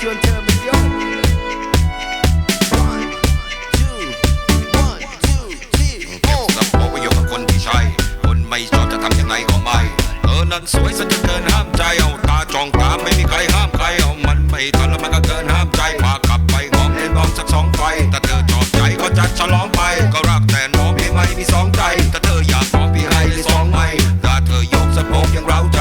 ชวนอกว่ tell me yo าไยกคนที่ใช่ คนไม่ชอบจะทำยังไงก็ไม่ เธอนั้นสวยซะจนเกินห้ามใจ เอาตาจ้องตาไม่มีใครห้ามใคร เอามันไม่ทันแล้วมันก็เกินห้ามใจพากลับไปงอมเล่นอมสักสองไฟแต่เธอชอบใจก็จัดฉลองไป ก็รักแต่น้องพี่ไม่มีสองใจแต่เธออยากหอมพี่ให้เลสองไม่ถ้าเธอโยกสะโพกยังเร้าใจ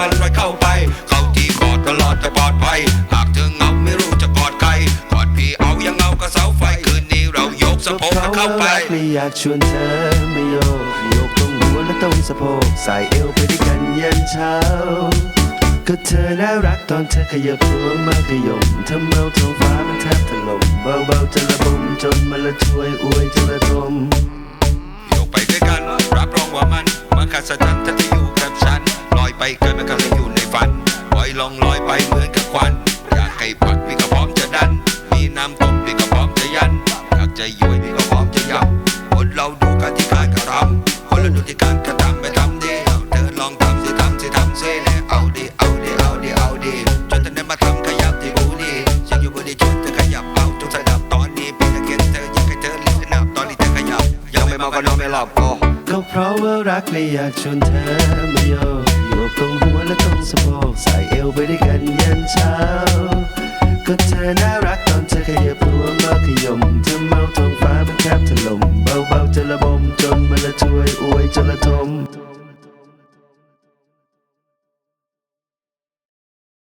มันลอยเข้าไป เข้าที่กอดตลอดจะปลอดภัย หากเธอเงาไม่รู้จะกอดใครกอดพี่เอายังเงากับเสาไฟคืนนี้เรายกสะโพกกันเข้าไปรักเลยอยากชวนเธอไมาโยกโยกตรงหัวและตรงสะโพกใส่เอวไปด้วยกันยันเช้าก็เธอน่ารักตอนเธอขยับตัวมาขยมทำเมาท้องฟ้ามันแทบถล่มเบาๆจะระบมจนมันละช่วยอวยจะระทมโยกไปด้วยกัน รับรองว่ามันมื่อขัดสะจันถ้าจะอยู่กับฉัน ไปเกินมันก็เลยอยู่ในฝันปล่อยลองลอยไปเหมือนกับควัน อยากให้พักพี่ก็พร้อมจะดัน มีน้ำต้มพี่ก็พร้อมจะยัน อยากจะย้วยพี่ก็พร้อมจะยำคนเราดูกันที่การกระทำคนเราดูที่การกระทำไปทำดีเอาเธอลองทำสิทำสิทำสิเนี่ยเอาดิเอาดิเอาดิเอาดิจนเธอนั้นมาทำขยับที่บูนี่ฉันอยู่บนที่ชวนเธอขยับเอาจงสดับตอนนี้พี่จะเขียนเธออยากให้เธอลิ้นนับตอนนี้เธอขยับยังไม่เมาก็นอนไม่หลับก็ก็เพราะว่ารักเลยอยากชวนเธอมาโย มาละช่วยอวยจนละทม